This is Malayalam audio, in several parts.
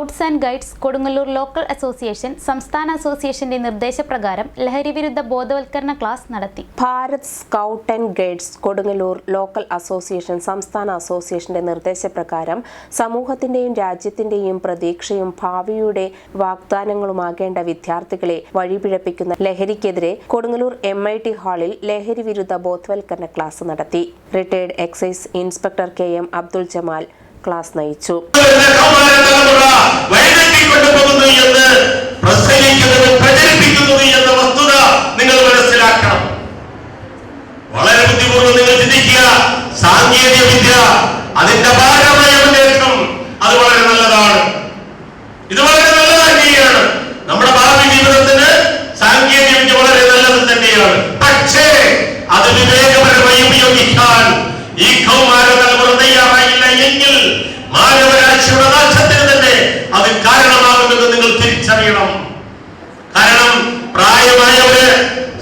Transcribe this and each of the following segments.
Scouts and guides Kodungallur local association സംസ്ഥാന അസോസിയേഷന്റെ നിർദ്ദേശപ്രകാരം ലഹരിവിരുദ്ധ ബോധവൽക്കരണ ക്ലാസ് നടത്തി. Bharat scout and guides Kodungallur local association സംസ്ഥാന അസോസിയേഷന്റെ നിർദ്ദേശപ്രകാരം സമൂഹത്തിന്റെയും രാജ്യത്തിന്റെയും പ്രതീക്ഷയും ഭാവിയുടെ വാഗ്ദാനങ്ങളുമാകേണ്ട വിദ്യാർത്ഥികളെ വഴിപിഴപ്പിക്കുന്ന ലഹരിക്കെതിരെ കൊടുങ്ങല്ലൂർ എം ഐ ടി ഹാളിൽ ലഹരി വിരുദ്ധ ബോധവൽക്കരണ ക്ലാസ് നടത്തി. Retired excise inspector K M Abdul Jamal class നയിച്ചു. വളരെ നിങ്ങൾ ചിന്തിക്കുക. സാങ്കേതിക വിദ്യ അതിന്റെ ഭാഗമായ മുന്നേറ്റം അത് വളരെ നല്ലതാണ്.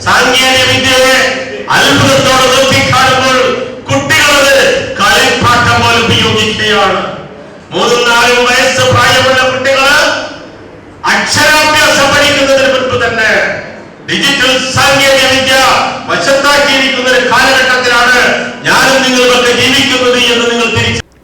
സാങ്കേതിക വിദ്യയെ അത്ഭുതത്തോടെ നോക്കിക്കാണുമ്പോൾ കുട്ടികളത് കളിപ്പാട്ടം പോലെ ഉപയോഗിക്കുകയാണ്. മൂന്നും നാലും വയസ്സ് പ്രായമുള്ള കുട്ടികൾ അക്ഷരാഭ്യാസം പഠിക്കുന്നതിന് മുൻപ് തന്നെ ഡിജിറ്റൽ സാങ്കേതിക വിദ്യ വശത്താക്കിയിരിക്കുന്ന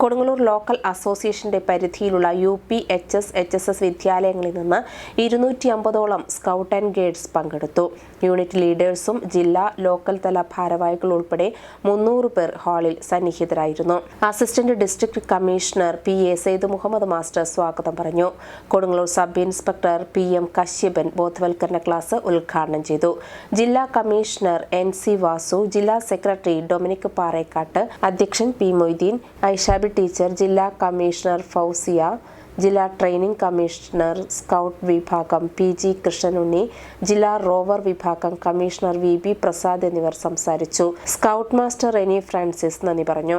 കൊടുങ്ങല്ലൂർ ലോക്കൽ അസോസിയേഷന്റെ പരിധിയിലുള്ള U P H S H S S വിദ്യാലയങ്ങളിൽ നിന്ന് ഇരുന്നൂറ്റി അമ്പതോളം സ്കൗട്ട് ആൻഡ് ഗൈഡ്സ് പങ്കെടുത്തു. യൂണിറ്റ് ലീഡേഴ്സും ജില്ലാ ലോക്കൽ തല ഭാരവാഹികൾ ഉൾപ്പെടെ മുന്നൂറ് പേർ ഹാളിൽ സന്നിഹിതരായിരുന്നു. Assistant district commissioner P A Sayed Muhammad master സ്വാഗതം പറഞ്ഞു. Kodungallur sub inspector P M Kashyapan ബോധവൽക്കരണ ക്ലാസ് ഉദ്ഘാടനം ചെയ്തു. ജില്ലാ കമ്മീഷണർ എൻ സി വാസു ജില്ലാ സെക്രട്ടറി ഡൊമിനിക് പാറേക്കാട്ട് അധ്യക്ഷൻ പി മൊയ്തീൻ ഐഷാബി ടീച്ചർ ജില്ലാ കമ്മീഷണർ ഫൗസിയ ജില്ലാ ട്രെയിനിംഗ് കമ്മീഷണർ സ്കൗട്ട് വിഭാഗം പി ജി കൃഷ്ണനുണ്ണി ജില്ലാ റോവർ വിഭാഗം കമ്മീഷണർ വി ബി പ്രസാദ് എന്നിവർ സംസാരിച്ചു. സ്കൗട്ട് മാസ്റ്റർ റെനി ഫ്രാൻസിസ് നന്ദി പറഞ്ഞു.